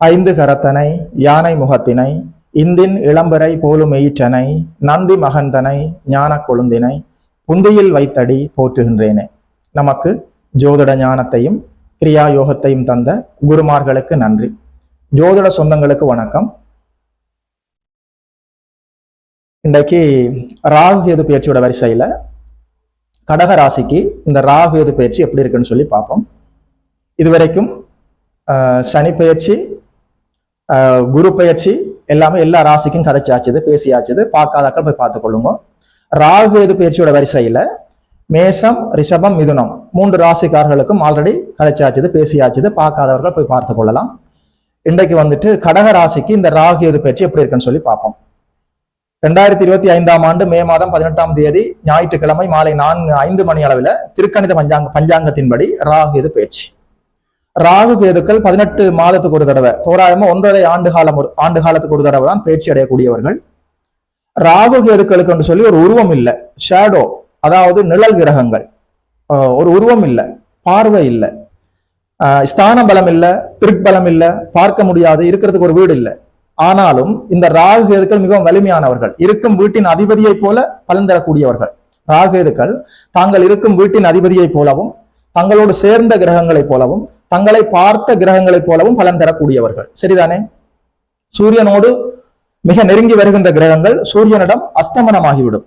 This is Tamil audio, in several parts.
ஐந்து கரத்தனை யானை முகத்தினை இந்தின் இளம்பரை போலும் எயிற்றனை நந்தி மகந்தனை ஞான கொழுந்தினை புந்தியில் வைத்தடி போற்றுகின்றேனே. நமக்கு ஜோதிட ஞானத்தையும் கிரியா யோகத்தையும் தந்த குருமார்களுக்கு நன்றி. ஜோதிட சொந்தங்களுக்கு வணக்கம். இன்றைக்கு ராகு கேது பயிற்சியோட வரிசையில கடக ராசிக்கு இந்த ராகு கேது பயிற்சி எப்படி இருக்குன்னு சொல்லி பார்ப்போம். இதுவரைக்கும் ஆஹ், சனி பயிற்சி குரு பயிற்சி எல்லாமே எல்லா ராசிக்கும் கதைச்சாச்சுது பேசியாச்சுது. பார்க்காதாக்கள் போய் பார்த்துக்கொள்ளுங்க. ராகு எது பயிற்சியோட வரிசையில? மேசம் ரிஷபம் மிதுனம். மூன்று ராசிக்காரர்களுக்கும் ஆல்ரெடி கதைச்சாச்சுது பேசியாச்சுது. பார்க்காதவர்கள் போய் பார்த்து கொள்ளலாம் இன்றைக்கு வந்துட்டு கடக ராசிக்கு இந்த ராகு எது பயிற்சி எப்படி இருக்குன்னு சொல்லி பார்ப்போம். ரெண்டாயிரத்தி இருபத்தி ஐந்தாம் ஆண்டு மே மாதம் பதினெட்டாம் தேதி ஞாயிற்றுக்கிழமை மாலை நான்கு ஐந்து மணி அளவில் திருக்கணித பஞ்சாங்க பஞ்சாங்கத்தின்படி ராகு எது பயிற்சி. ராகு கேதுக்கள் பதினெட்டு மாதத்துக்கு ஒரு தடவை. தோராயமா ஒன்றரை ஆண்டு காலம் ஒரு ஆண்டு காலத்துக்கு ஒரு தடவை தான் பயிற்சி அடையக்கூடியவர்கள். ராகு கேதுக்களுக்கு என்று சொல்லி ஒரு உருவம் இல்லை. ஷேடோ அதாவது நிழல் கிரகங்கள். ஆஹ் ஒரு உருவம் இல்லை. பார்வை இல்லை. ஆஹ் ஸ்தான பலம் இல்லை திருப்பலம் இல்லை பார்க்க முடியாது இருக்கிறதுக்கு ஒரு வீடு இல்லை. ஆனாலும் இந்த ராகு கேதுக்கள் மிகவும் வலிமையானவர்கள். இருக்கும் வீட்டின் அதிபதியைப் போல பலன் தரக்கூடியவர்கள். ராகு கேதுக்கள் தாங்கள் இருக்கும் வீட்டின் அதிபதியைப் போலவும் தங்களோடு சேர்ந்த கிரகங்களைப் போலவும் தங்களை பார்த்த கிரகங்களைப் போலவும் பலன் தரக்கூடியவர்கள். சரிதானே? சூரியனோடு மிக நெருங்கி வருகின்ற கிரகங்கள் சூரியனிடம் அஸ்தமனமாகிவிடும்.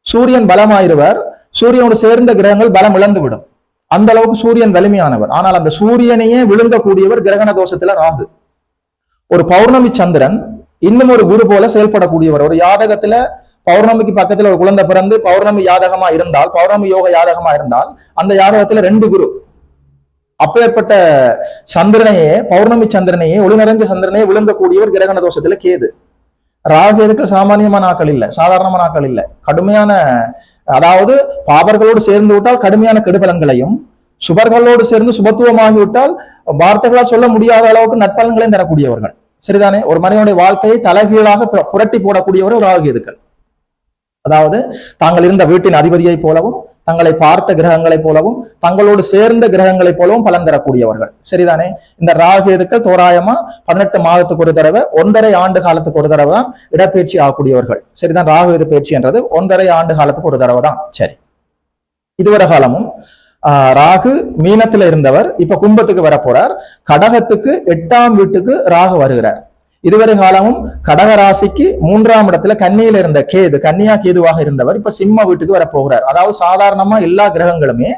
சூரியன் பலமாயிருவர் சூரியனோடு சேர்ந்த கிரகங்கள் பலம் இழந்துவிடும். அந்த அளவுக்கு சூரியன் வலிமையானவர். ஆனால் அந்த சூரியனையே விழுங்கக்கூடியவர் கிரகண தோஷத்துல ராகு. ஒரு பௌர்ணமி சந்திரன் இன்னும் ஒரு குரு போல செயல்படக்கூடியவர். ஒரு யாதகத்துல பௌர்ணமிக்கு பக்கத்துல ஒரு குழந்தை பிறந்து பௌர்ணமி யாதகமா இருந்தால் பௌர்ணமி யோக யாதகமா இருந்தால் அந்த யாதகத்துல ரெண்டு குரு. அப்பேற்பட்ட சந்திரனையே பௌர்ணமி சந்திரனையே ஒளி நிறைஞ்ச சந்திரனையே விழுங்கக்கூடியவர் கிரகண தோஷத்துல கேது. ராகு ராகுக்கு சாமானியமான ஆக்கள் இல்லை சாதாரணமான ஆக்கள் இல்ல. கடுமையான அதாவது பாபர்களோடு சேர்ந்து விட்டால் கடுமையான கெடுபலங்களையும் சுபர்களோடு சேர்ந்து சுபத்துவமாகி விட்டால் வார்த்தைகளால் சொல்ல முடியாத அளவுக்கு நற்பலன்களையும் தரக்கூடியவர்கள். சரிதானே? ஒரு மனிதனுடைய வாழ்க்கையை தலைகீழாக புரட்டி போடக்கூடியவர்கள் ராகுகேதுக்கள் அதாவது தாங்கள் இருந்த வீட்டின் அதிபதியைப் போலவும் தங்களை பார்த்த கிரகங்களைப் போலவும் தங்களோடு சேர்ந்த கிரகங்களைப் போலவும் பலன் தரக்கூடியவர்கள். சரிதானே? இந்த ராகேதுக்கள் தோராயமா பதினெட்டு மாதத்துக்கு ஒரு தடவை ஒன்றரை ஆண்டு காலத்துக்கு ஒரு தடவை தான் இடப்பயிற்சி ஆகக்கூடியவர்கள். சரிதான் ராகுவேது பயிற்சி என்றது ஒன்றரை ஆண்டு காலத்துக்கு ஒரு தடவை தான். சரி. இதுவரை காலமும் ஆஹ், ராகு மீனத்துல இருந்தவர் இப்ப கும்பத்துக்கு வர போறார் கடகத்துக்கு எட்டாம் வீட்டுக்கு ராகு வருகிறார். இதுவரை காலமும் கடகராசிக்கு மூன்றாம் இடத்துல கன்னியில இருந்த கேது கன்னியா கேதுவாக இருந்தவர் இப்ப சிம்ம வீட்டுக்கு வர போகிறார் அதாவது சாதாரணமா எல்லா கிரகங்களுமே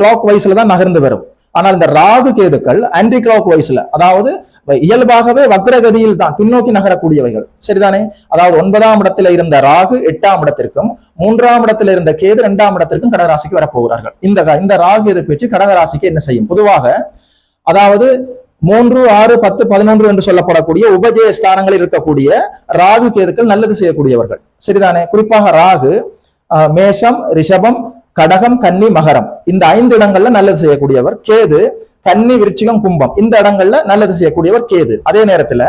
கிளாக் வைஸ்ல தான் நகர்ந்து வரும். ஆனால் இந்த ராகு கேதுக்கள் ஆன்டி கிளாக் வைஸ்ல அதாவது இயல்பாகவே வக்ரகதியில் தான் பின்னோக்கி நகரக்கூடியவைகள். சரிதானே? அதாவது ஒன்பதாம் இடத்துல இருந்த ராகு எட்டாம் இடத்திற்கும் மூன்றாம் இடத்துல இருந்த கேது இரண்டாம் இடத்திற்கும் கடகராசிக்கு வரப்போகிறார்கள். இந்த இந்த ராகு எது பேச்சு கடகராசிக்கு என்ன செய்யும்? பொதுவாக அதாவது மூன்று ஆறு பத்து பதினொன்று என்று சொல்லப்படக்கூடிய உபஜய ஸ்தானங்களில் இருக்கக்கூடிய ராகு கேதுக்கள் நல்லது செய்யக்கூடியவர்கள். சரிதானே? குறிப்பாக ராகு ஆஹ், மேஷம் ரிஷபம் கடகம் கன்னி மகரம். இந்த ஐந்து இடங்கள்ல நல்லது செய்யக்கூடியவர் கேது கன்னி விருச்சிகம் கும்பம். இந்த இடங்கள்ல நல்லது செய்யக்கூடியவர் கேது. அதே நேரத்துல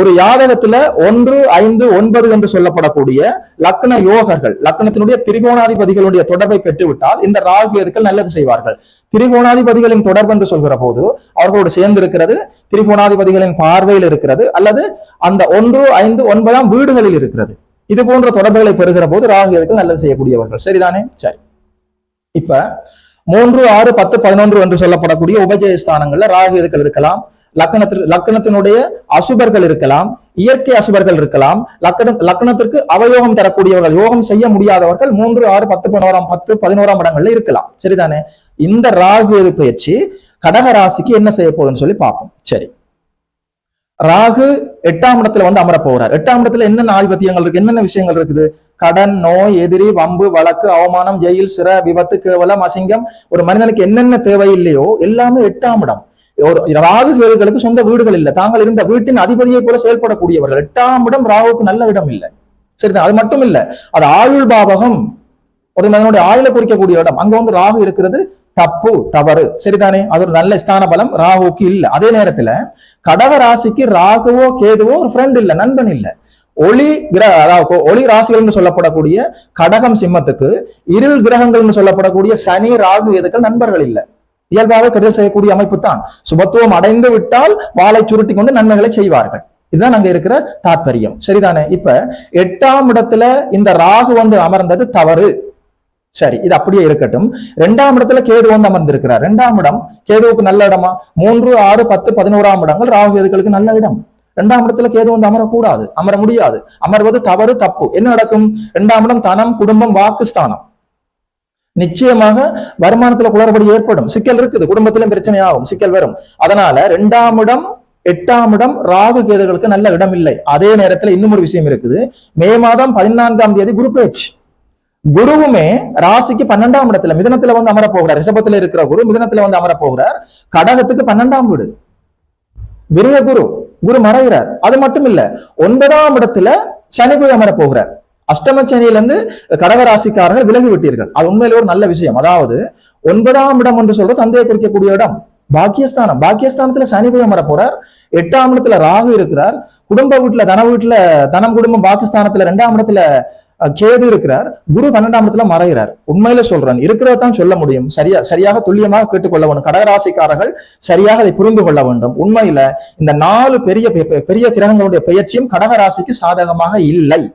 ஒரு யாதகத்துல ஒன்று ஐந்து ஒன்பது என்று சொல்லப்படக்கூடிய லக்ன யோகர்கள் லக்னத்தினுடைய திரிகோணாதிபதிகளுடைய தொடர்பை பெற்றுவிட்டால் இந்த ராகு நல்லது செய்வார்கள்? திரிகோணாதிபதிகளின் தொடர்பு என்று சொல்கிற போது அவர்களோடு சேர்ந்து இருக்கிறது திரிகோணாதிபதிகளின் பார்வையில் இருக்கிறது அல்லது அந்த ஒன்று ஐந்து ஒன்பதாம் வீடுகளில் இருக்கிறது. இது போன்ற தொடர்புகளை பெறுகிற போது ராகு கேதுக்கள் நல்லது செய்யக்கூடியவர்கள். சரிதானே? சரி. இப்ப மூன்று ஆறு பத்து பதினொன்று என்று சொல்லப்படக்கூடிய உபஜய ஸ்தானங்கள்ல ராகு எதுக்கள் இருக்கலாம்? லக்கணத்திற்கு லக்கணத்தினுடைய அசுபர்கள் இருக்கலாம் இயற்கை அசுபர்கள் இருக்கலாம் லக்கண லக்கணத்திற்கு அவயோகம் தரக்கூடியவர்கள் யோகம் செய்ய முடியாதவர்கள் மூன்று ஆறு பத்து பதினோராம் பத்து பதினோராம் இடங்கள்ல இருக்கலாம். சரிதானே? இந்த ராகு கேது பயிற்சி? கடக ராசிக்கு என்ன செய்ய போகுதுன்னு சொல்லி பார்ப்போம். சரி. ராகு எட்டாம் இடத்துல வந்து அமர போகிறார் எட்டாம் இடத்துல என்னென்ன ஆதிபத்தியங்கள் இருக்கு? என்னென்ன விஷயங்கள் இருக்குது? கடன் நோய் எதிரி வம்பு வழக்கு அவமானம் ஜெயில் சிற விபத்து கேவலம் அசிங்கம் ஒரு மனிதனுக்கு என்னென்ன தேவை இல்லையோ எல்லாமே எட்டாம் இடம். ஒரு ராகு கேதுகளுக்கு சொந்த வீடுகள் இல்லை. தாங்கள் இருந்த வீட்டின் அதிபதியை போல செயல்படக்கூடியவர்கள். எட்டாம் இடம் ராகுவுக்கு நல்ல இடம் இல்லை. சரிதான் அது மட்டும் இல்ல. அது ஆயுள் பாவகம் ஒரு மனிதனுடைய ஆயுளை குறிக்கக்கூடிய இடம். அங்க வந்து ராகு இருக்கிறது. தப்பு தவறு. சரிதானே? அது ஒரு நல்ல ஸ்தான பலம் ராகுவுக்கு இல்ல. அதே நேரத்துல கடக ராசிக்கு ராகுவோ கேதுவோ ஒரு ஃப்ரெண்ட் இல்ல நண்பன் இல்ல. ஒளி கிரக அதாவது ஒளி ராசிகள்னு சொல்லப்படக்கூடிய கடகம் சிம்மத்துக்கு இருள் கிரகங்கள்னு சொல்லப்படக்கூடிய சனி ராகு எதுக்கள் நண்பர்கள் இல்ல. இயல்பாக கெடுதல் செய்யக்கூடிய அமைப்பு தான் சுபத்துவம் அடைந்து விட்டால் வாளை சுருட்டி கொண்டு நன்மைகளை செய்வார்கள். இதுதான் அங்க இருக்கிற தாற்பயம் சரிதானே? இப்ப எட்டாம் இடத்துல இந்த ராகு வந்து அமர்ந்தது தவறு. சரி இது அப்படியே இருக்கட்டும். இரண்டாம் இடத்துல கேது வந்து அமர்ந்திருக்கிறார். இரண்டாம் இடம் கேதுவுக்கு நல்ல இடமா? மூன்று ஆறு பத்து பதினோராம் இடங்கள் ராகு கேதுகளுக்கு நல்ல இடம். இரண்டாம் இடத்துல கேது வந்து அமரக்கூடாது அமர முடியாது. அமர்வது தவறு தப்பு. என்ன நடக்கும்? இரண்டாம் இடம் தனம் குடும்பம் வாக்குஸ்தானம் நிச்சயமாக வருமானத்துல குளறுபடி ஏற்படும். சிக்கல் இருக்குது. குடும்பத்திலும் பிரச்சனை ஆகும் சிக்கல் வரும். அதனால ரெண்டாம் இடம் எட்டாம் இடம் ராகு கேதுகளுக்கு நல்ல இடம் இல்லை. அதே நேரத்துல இன்னும் ஒரு விஷயம் இருக்குது. மே மாதம் பதினான்காம் தேதி குரு பேச்சு. குருவுமே ராசிக்கு பன்னெண்டாம் இடத்துல மிதனத்துல வந்து அமர போகிறார் ரிஷபத்துல இருக்கிற குரு மிதனத்துல வந்து அமர போகிறார் கடகத்துக்கு பன்னெண்டாம் வீடு. விரிய குரு குரு மறைகிறார். அது மட்டும் இல்ல ஒன்பதாம் இடத்துல சனி குரு அமர போகிறார் அஷ்டம சனியிலிருந்து கடக ராசிக்காரர்கள் விலகி விட்டீர்கள் அது உண்மையில ஒரு நல்ல விஷயம். அதாவது ஒன்பதாம் இடம் என்று சொல்றது தந்தையை குறிக்கக்கூடிய இடம் பாக்கியஸ்தானம். பாக்கியஸ்தானத்துல சனி போய் அமர போறார் எட்டாம் இடத்துல ராகு இருக்கிறார். குடும்ப வீட்டுல தன வீட்டுல தனம் குடும்பம் பாகிஸ்தானத்துல ரெண்டாம் இடத்துல கேது இருக்கிறார். குரு பன்னெண்டாம் இடத்துல மறைகிறார். உண்மையில சொல்றேன் இருக்கிறதான் சொல்ல முடியும். சரியா சரியாக துல்லியமாக கேட்டுக்கொள்ள வேண்டும். கடகராசிக்காரர்கள் சரியாக அதை புரிந்து கொள்ள வேண்டும். உண்மையில இந்த நாலு பெரிய பெ- பெரிய கிரகங்களுடைய பெயர்ச்சியும் கடகராசிக்கு சாதகமாக இல்லை.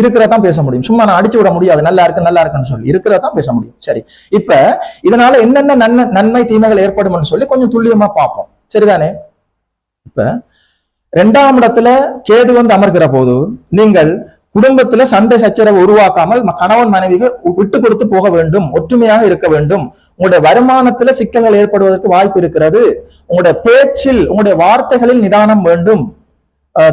இருக்கிறதான் பேச முடியும். சும்மா நான் அடிச்சு விட முடியாது. நல்லா இருக்கு நல்லா இருக்குன்னு சொல்லி இருக்கிறதான் பேச முடியும். சரி. இப்ப இதனால என்னென்ன நன்மை நன்மை தீமைகள் ஏற்படும்னு சொல்லி கொஞ்சம் துல்லியமா பார்ப்போம். சரிதானே? இப்ப ரெண்டாம் இடத்துல கேது வந்து அமர்கிற போது நீங்கள் குடும்பத்துல சண்டை சச்சரவு உருவாக்காமல் கணவன் மனைவிகள் விட்டு கொடுத்து போக வேண்டும். ஒற்றுமையாக இருக்க வேண்டும். உங்களுடைய வருமானத்துல சிக்கல்கள் ஏற்படுவதற்கு வாய்ப்பு இருக்கிறது. உங்களுடைய பேச்சில் உங்களுடைய வார்த்தைகளில் நிதானம் வேண்டும்.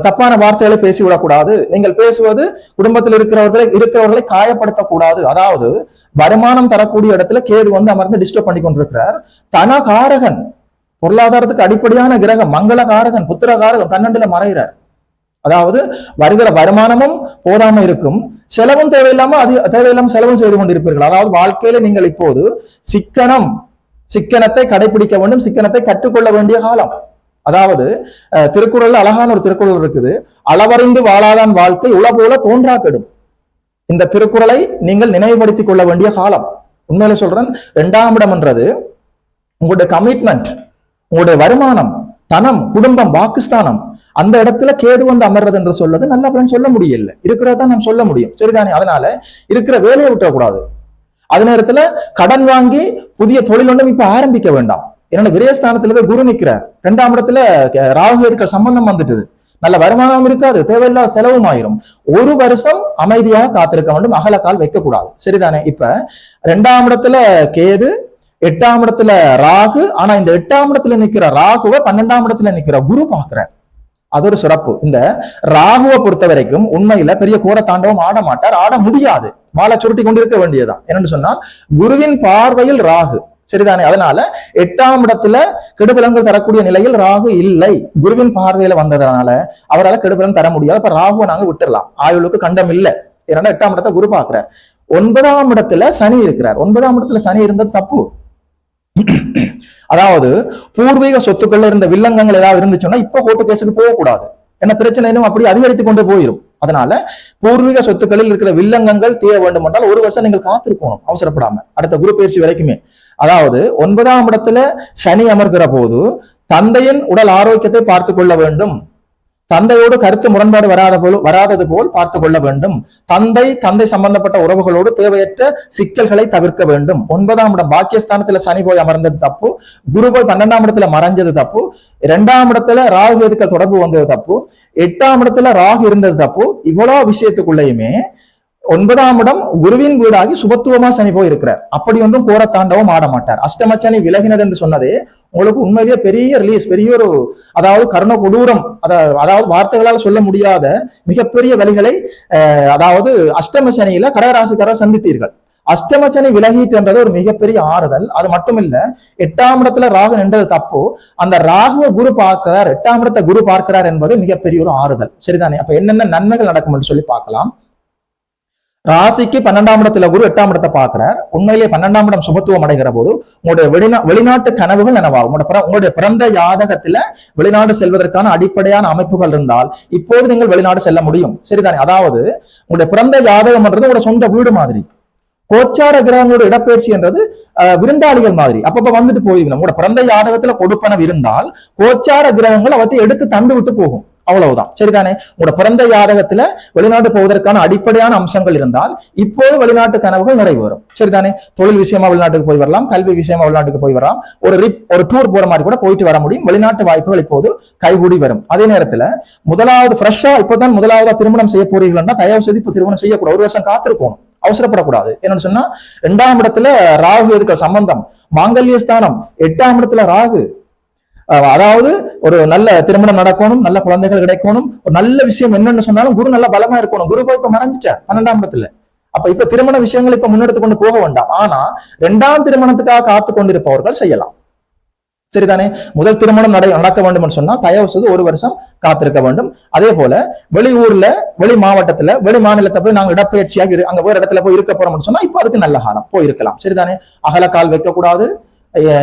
தப்பான வார்த்தைகளை பேசிவிடக்கூடாது. நீங்கள் பேசுவது குடும்பத்தில் இருக்கிறவர்களை இருக்கிறவர்களை காயப்படுத்தக்கூடாது. அதாவது வருமானம் தரக்கூடிய இடத்துல கேது வந்து அமர்ந்து டிஸ்டர்ப் பண்ணி கொண்டிருக்கிறார். தனகாரகன் பொருளாதாரத்துக்கு அடிப்படையான கிரகம் மங்களகாரகன் புத்திரகாரகன் பன்னெண்டுல மறைகிறார். அதாவது வருகிற வருமானமும் போதாம இருக்கும். செலவும் தேவையில்லாம அது தேவையில்லாம செலவும் செய்து கொண்டிருப்பீர்கள். அதாவது வாழ்க்கையில நீங்கள் இப்போது சிக்கனம் சிக்கனத்தை கடைபிடிக்க வேண்டும் சிக்கனத்தை கற்றுக்கொள்ள வேண்டிய காலம். அதாவது அஹ், அழகான ஒரு திருக்குறள் இருக்குது. அளவறிந்து வாழாதான் வாழ்க்கை உளபோல தோன்றாக்கிடும் தோன்றா கெடும். இந்த திருக்குறளை நீங்கள் நினைவுபடுத்திக் கொள்ள வேண்டிய காலம். உண்மையில சொல்றேன் இரண்டாம் இடம்ன்றது உங்களுடைய கமிட்மெண்ட் உங்களுடைய வருமானம் தனம் குடும்பம் வாக்குஸ்தானம் அந்த இடத்துல கேது வந்து அமர்றது என்று சொல்றது நல்ல பலன் சொல்ல முடியல. இருக்கிறதா நாம் சொல்ல முடியும். சரிதானே? அதனால இருக்கிற வேலையை விட்டக்கூடாது அதே நேரத்துல கடன் வாங்கி புதிய தொழில் ஒன்றும் இப்ப ஆரம்பிக்க வேண்டாம். என்னோட விரயஸ்தானத்துல போய் குரு நிக்கிறார். ரெண்டாம் இடத்துல ராகு இருக்கிற சம்பந்தம் வந்துட்டுது. நல்ல வருமானம் இருக்காது தேவையில்லாத செலவும் ஆயிரும். ஒரு வருஷம் அமைதியாக காத்திருக்க வேண்டும் அகலக்கால் வைக்கக்கூடாது. சரிதானே? இப்ப ரெண்டாம் இடத்துல கேது எட்டாம் இடத்துல ராகு ஆனா இந்த எட்டாம் இடத்துல நிக்கிற ராகுவை பன்னெண்டாம் இடத்துல நிக்கிற குரு பாக்குறார் அது ஒரு சிறப்பு. இந்த ராகுவை பொறுத்த வரைக்கும் உண்மையில பெரிய கோர தாண்டவம் ஆட மாட்டார் ஆட முடியாது. மாலை சுருட்டி கொண்டிருக்க வேண்டியதுதான். என்னன்னு சொன்னா குருவின் பார்வையில் ராகு சரிதானே? அதனால எட்டாம் இடத்துல கெடுபலன்கள் தரக்கூடிய நிலையில் ராகு இல்லை. குருவின் பார்வையில வந்ததுனால அவரால் கெடுபலன் தர முடியாது. அப்ப ராகுவை நாங்க விட்டுறலாம். ஆயுளுக்கு கண்டம் இல்லை. ஏன்னா எட்டாம் இடத்தை குரு பாக்குறார் ஒன்பதாம் இடத்துல சனி இருக்கிறார். ஒன்பதாம் இடத்துல சனி இருந்தது தப்பு. அதாவது பூர்வீக சொத்துக்கள்ல இருந்த வில்லங்கங்கள் ஏதாவது இருந்துச்சுன்னா இப்ப கோர்ட்டு கேஸுக்கு போகக்கூடாது. என்ன பிரச்சனை இன்னும் அப்படி அதிகரித்து கொண்டு போயிடும் அதனால பூர்வீக சொத்துக்களில் இருக்கிற வில்லங்கங்கள் தீர வேண்டும் என்றால் ஒரு வருஷம் நீங்கள் காத்திருக்கணும். அவசரப்படாம. அடுத்த குரு பயிற்சி வரைக்குமே. அதாவது ஒன்பதாம் இடத்துல சனி அமர்கிற போது தந்தையின் உடல் ஆரோக்கியத்தை பார்த்து கொள்ள வேண்டும். தந்தையோடு கருத்து முரண்பாடு வராத போல் வராதது போல் பார்த்து கொள்ள வேண்டும். தந்தை தந்தை சம்பந்தப்பட்ட உறவுகளோடு தேவையற்ற சிக்கல்களை தவிர்க்க வேண்டும். ஒன்பதாம் இடம் பாக்கியஸ்தானத்துல சனி போய் அமர்ந்தது தப்பு. குரு போய் பன்னெண்டாம் இடத்துல மறைஞ்சது தப்பு. இரண்டாம் இடத்துல ராகு எதுக்கள் தொடர்பு வந்தது தப்பு. எட்டாம் இடத்துல ராகு இருந்தது தப்பு. இவ்வளவு விஷயத்துக்குள்ளேயுமே ஒன்பதாம் இடம் குருவின் வீடாகி சுபத்துவமா சனி போய் இருக்கிறார் அப்படி ஒன்றும் கோர தாண்டவம் ஆட மாட்டார். அஷ்டமச்சனி விலகினது என்று சொன்னதே உங்களுக்கு உண்மையிலேயே பெரிய ரிலீஸ் பெரிய ஒரு அதாவது கருண கொடூரம் அதாவது அதாவது வார்த்தைகளால் சொல்ல முடியாத மிகப்பெரிய வழிகளை அஹ், அதாவது அஷ்டம சனியில கடகராசிக்காரர் சந்தித்தீர்கள். அஷ்டமச்சனை விலகிட்டுன்றது ஒரு மிகப்பெரிய ஆறுதல். அது மட்டும் இல்ல எட்டாம் இடத்துல ராகு நின்றது தப்பு. அந்த ராகுவ குரு பார்க்கிறார் எட்டாம் இடத்தை குரு பார்க்கிறார் என்பது மிகப்பெரிய ஒரு ஆறுதல். சரிதானே? அப்ப என்னென்ன நன்மைகள் நடக்கும் என்று சொல்லி பார்க்கலாம். ராசிக்கு பன்னெண்டாம் இடத்துல குரு எட்டாம் இடத்தை பாக்குறார் உண்மையிலேயே பன்னெண்டாம் இடம் சுபத்துவம் அடைகிற போது உங்களுடைய வெளிநா வெளிநாட்டு கனவுகள் நனவாகும் உங்களுடைய உங்களுடைய பிறந்த ஜாதகத்துல வெளிநாடு செல்வதற்கான அடிப்படையான அமைப்புகள் இருந்தால் இப்போது நீங்கள் வெளிநாடு செல்ல முடியும். சரிதானே? அதாவது உங்களுடைய பிறந்த ஜாதகம்ன்றது உங்களோட சொந்த வீடு மாதிரி. கோச்சார கிரகங்களோட இடப்பெயர்ச்சி என்றது விருந்தாளிகள் மாதிரி. அப்பப்ப வந்துட்டு போயிருக்கணும் உங்களோட பிறந்த ஜாதகத்துல கொடுப்பனவு இருந்தால் கோச்சார கிரகங்கள் அவற்றை எடுத்து தந்து விட்டு போகும். அவ்வளவுதான். சரிதானே? உங்களோட பிறந்த ஜாதகத்துல வெளிநாட்டு போவதற்கான அடிப்படையான அம்சங்கள் இருந்தால் இப்போது வெளிநாட்டு கனவுகள் நிறைவேறும். சரிதானே? தொழில் விஷயமா வெளிநாட்டுக்கு போய் வரலாம் கல்வி விஷயமா வெளிநாட்டுக்கு போய் வரலாம். ஒரு ரிப் ஒரு டூர் போற மாதிரி கூட போயிட்டு வர முடியும். வெளிநாட்டு வாய்ப்புகள் இப்போது கைகூடி வரும். அதே நேரத்துல முதலாவது ஃப்ரெஷ்ஷா இப்பதான் முதலாவதா திருமணம் செய்ய போறீர்கள்னா தயவு செய்து இப்ப திருமணம் செய்யக்கூடாது. ஒரு வருஷம் காத்திருக்கணும். அவசரப்படக்கூடாது. என்னன்னு சொன்னா இரண்டாம் இடத்துல ராகு இருக்கிற சம்பந்தம். மாங்கல்ய ஸ்தானம். எட்டாம் இடத்துல ராகு. அதாவது ஒரு நல்ல திருமணம் நடக்கணும் நல்ல குழந்தைகள் கிடைக்கணும். ஒரு நல்ல விஷயம் என்னன்னு சொன்னாலும் குரு நல்ல பலமா இருக்கணும். குரு இப்ப மறைஞ்சிட்டார் பன்னெண்டாம் இடத்துல. அப்ப இப்ப திருமண விஷயங்கள் இப்ப முன்னெடுத்து கொண்டு போக வேண்டாம். ஆனா இரண்டாம் திருமணத்துக்காக காத்து கொண்டிருப்பவர்கள் செய்யலாம். சரிதானே? முதல் திருமணம் நட நடக்க வேண்டும் என்று சொன்னா தயவு செய்து ஒரு வருஷம் காத்திருக்க வேண்டும். அதே போல வெளியூர்ல வெளி மாவட்டத்துல வெளி மாநிலத்தை போய் நாங்க இடப்பெயர்ச்சியாக இரு- அங்க போய் ஒரு இடத்துல போய் இருக்க போறோம்னு சொன்னா இப்போ அதுக்கு நல்ல காலம். போய் இருக்கலாம் சரிதானே கால் வைக்கக்கூடாது.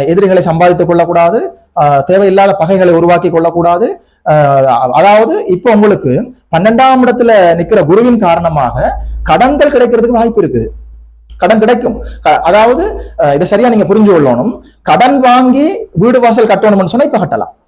எதிரிகளை சம்பாதித்துக் கொள்ளக்கூடாது. தேவையில்லாத பகைகளை உருவாக்கி கொள்ளக்கூடாது. ஆஹ் அதாவது இப்போ உங்களுக்கு பன்னெண்டாம் இடத்துல நிக்கிற குருவின் காரணமாக கடன்கள் கிடைக்கிறதுக்கு வாய்ப்பு இருக்குது. கடன் கிடைக்கும். க- அதாவது இதை சரியா நீங்க புரிஞ்சு கொள்ளணும். கடன் வாங்கி வீடு வாசல் கட்டணும்னு சொன்னா இப்ப கட்டலாம்.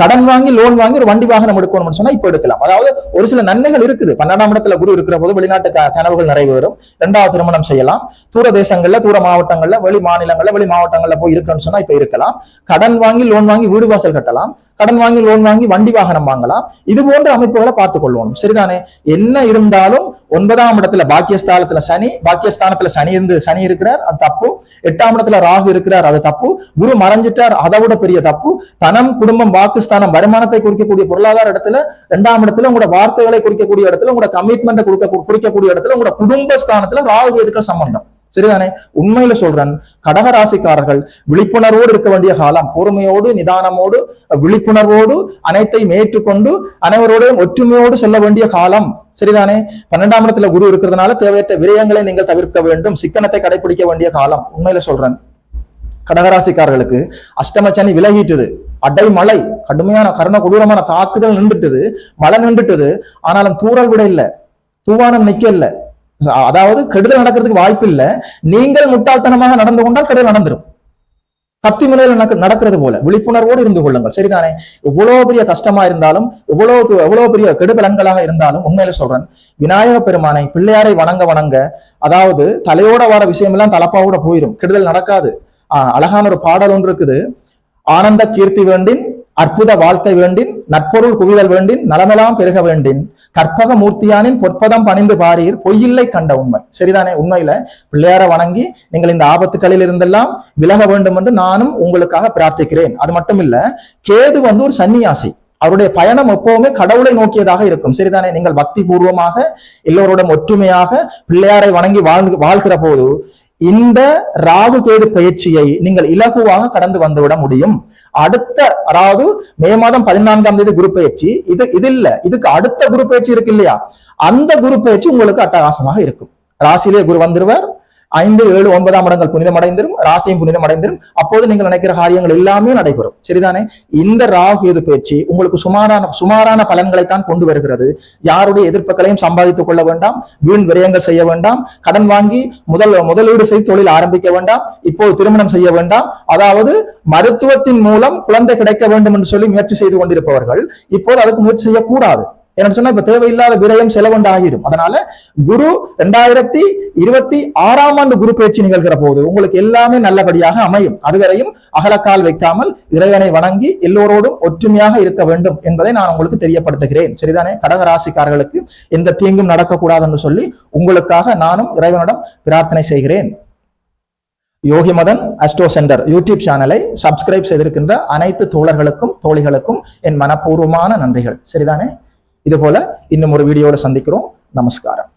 கடன் வாங்கி லோன் வாங்கி ஒரு வண்டி வாகனம் எடுக்கணும்னு சொன்னா இப்ப எடுக்கலாம். அதாவது ஒரு சில நன்மைகள் இருக்குது. பன்னெண்டாம் இடத்துல குரு இருக்கிற போது வெளிநாட்டு கனவுகள் நிறைவேறும் இரண்டாவது திருமணம் செய்யலாம். தூர தேசங்கள்ல தூர மாவட்டங்கள்ல வெளி மாநிலங்கள்ல வெளி மாவட்டங்கள்ல போய் இருக்கணும்னு சொன்னா இப்ப இருக்கலாம். கடன் வாங்கி லோன் வாங்கி வீடு வாசல் கட்டலாம். கடன் வாங்கி லோன் வாங்கி வண்டி வாகனம் வாங்கலாம். இது போன்ற அமைப்புகளை பார்த்துக் கொள்ளணும் சரிதானே? என்ன இருந்தாலும் ஒன்பதாம் இடத்துல பாக்கியஸ்தானத்துல சனி பாக்கியஸ்தானத்துல சனி இருந்து சனி இருக்கிறார் அது தப்பு. எட்டாம் இடத்துல ராகு இருக்கிறார் அது தப்பு. குரு மறைஞ்சிட்டார் அதை விட பெரிய தப்பு. தனம் குடும்பம் வாக்குஸ்தானம் வருமானத்தை குறிக்கக்கூடிய பொருளாதார இடத்துல இரண்டாம் இடத்துல உங்களோட வார்த்தைகளை குறிக்கக்கூடிய இடத்துல உங்களோட கமிட்மெண்ட்டை கொடுக்க குறிக்கக்கூடிய இடத்துல உங்களோட குடும்பஸ்தானத்துல ராகு எதுக்க சம்பந்தம். சரிதானே? உண்மையில சொல்றேன் கடகராசிக்காரர்கள் விழிப்புணர்வோடு இருக்க வேண்டிய காலம் பொறுமையோடு நிதானமோடு விழிப்புணர்வோடு அனைத்தையும் ஏற்றுக்கொண்டு அனைவரோடையும் ஒற்றுமையோடு செல்ல வேண்டிய காலம். சரிதானே? பன்னெண்டாம் இடத்துல குரு இருக்கிறதுனால தேவையற்ற விரயங்களை நீங்கள் தவிர்க்க வேண்டும் சிக்கனத்தை கடைபிடிக்க வேண்டிய காலம். உண்மையில சொல்றேன். கடகராசிக்காரர்களுக்கு அஷ்டம சனி விலகிட்டுது. அடை மழை கடுமையான கருண கொடூரமான தாக்குதல் நின்றுட்டுது. மழை நின்றுட்டுது. ஆனாலும் தூறல் விட இல்ல. தூவானம் நிக்க இல்ல அதாவது கெடுதல் நடக்கிறதுக்கு வாய்ப்பு இல்ல. நீங்கள் முட்டாள்தனமாக நடந்து கொண்டால் கெடுதல் நடந்துரும். கத்தி முறையில் நடக்கிறது போல. விழிப்புணர்வோடு இருந்து கொள்ளுங்கள். சரிதானே? எவ்வளவு பெரிய கஷ்டமா இருந்தாலும் எவ்வளவு எவ்வளவு பெரிய கெடுபலன்களாக இருந்தாலும் உண்மையில சொல்றேன் விநாயக பெருமானை பிள்ளையாரை வணங்க வணங்க அதாவது தலையோட வர விஷயம் எல்லாம் தலப்பாவோட போயிடும் கெடுதல் நடக்காது. ஆஹ் அழகான ஒரு பாடல் ஒன்று இருக்குது. ஆனந்த கீர்த்தி வேண்டின் அற்புத வாழ்க்கை வேண்டின் நற்பொருள் குவிதல் வேண்டின் நலமெல்லாம் பெருக வேண்டின் கற்பக மூர்த்தியானின் பொற்பதம் பணிந்து பாரீர் பொய்யில்லை கண்ட உண்மை. சரிதானே? உண்மையில பிள்ளையார வணங்கி நீங்கள் இந்த ஆபத்துக்களில் இருந்தெல்லாம் விலக வேண்டும் என்று நானும் உங்களுக்காக பிரார்த்திக்கிறேன். அது மட்டும் இல்ல கேது வந்து ஒரு சன்னியாசி அவருடைய பயணம் எப்பவுமே கடவுளை நோக்கியதாக இருக்கும். சரிதானே? நீங்கள் பக்தி பூர்வமாக எல்லோருடன் ஒற்றுமையாக பிள்ளையாரை வணங்கி வாழ்ந்து வாழ்கிற போது இந்த ராகு கேது பயிற்சியை நீங்கள் இலகுவாக கடந்து வந்துவிட முடியும். அடுத்த அதாவது மே மாதம் பதினான்காம் தேதி குரு பயிற்சி. இது இது இல்ல. இதுக்கு அடுத்த குரு பயிற்சி இருக்கு இல்லையா? அந்த குரு பயிற்சி உங்களுக்கு அட்டகாசமாக இருக்கும். ராசியிலே குரு வந்துருவார். ஐந்து ஏழு ஒன்பதாம் இடங்கள் புனிதம் அடைந்திரும் ராசியும் புனிதம் அடைந்திரும். அப்போது நீங்கள் நினைக்கிற காரியங்கள் எல்லாமே நடைபெறும். சரிதானே? இந்த ராகு எது பயிற்சி உங்களுக்கு சுமாரான சுமாரான பலன்களைத்தான் கொண்டு வருகிறது. யாருடைய எதிர்ப்புகளையும் சம்பாதித்துக் கொள்ள வேண்டாம். வீண் விரயங்கள் செய்ய வேண்டாம். கடன் வாங்கி முதல் முதலீடு செய்து தொழில் ஆரம்பிக்க வேண்டாம். இப்போது திருமணம் செய்ய வேண்டாம். அதாவது மருத்துவத்தின் மூலம் குழந்தை கிடைக்க வேண்டும் என்று சொல்லி முயற்சி செய்து கொண்டிருப்பவர்கள் இப்போது அதுக்கு முயற்சி செய்யக்கூடாது. என்ன சொன்னா இப்ப தேவையில்லாத விரயம் செலவண்டு ஆகிடும் அதனால குரு ரெண்டாயிரத்தி இருபத்தி ஆறாம் ஆண்டு குரு பேச்சு நிகழ்கிற போது உங்களுக்கு எல்லாமே நல்லபடியாக அமையும். அதுவரையும் அகலக்கால் வைக்காமல் இறைவனை வணங்கி எல்லோரோடும் ஒற்றுமையாக இருக்க வேண்டும் என்பதை நான் உங்களுக்கு தெரியப்படுத்துகிறேன். சரிதானே? கடகராசிக்காரர்களுக்கு எந்த தீங்கும் நடக்கக்கூடாது என்று சொல்லி உங்களுக்காக நானும் இறைவனிடம் பிரார்த்தனை செய்கிறேன். Yogi Madan astro centre YouTube சேனலை சப்ஸ்கிரைப் செய்திருக்கின்ற அனைத்து தோழர்களுக்கும் தோழிகளுக்கும் என் மனப்பூர்வமான நன்றிகள். சரிதானே? இதுபோல இன்னும் ஒரு வீடியோவில் சந்திக்கிறோம். நமஸ்காரம்.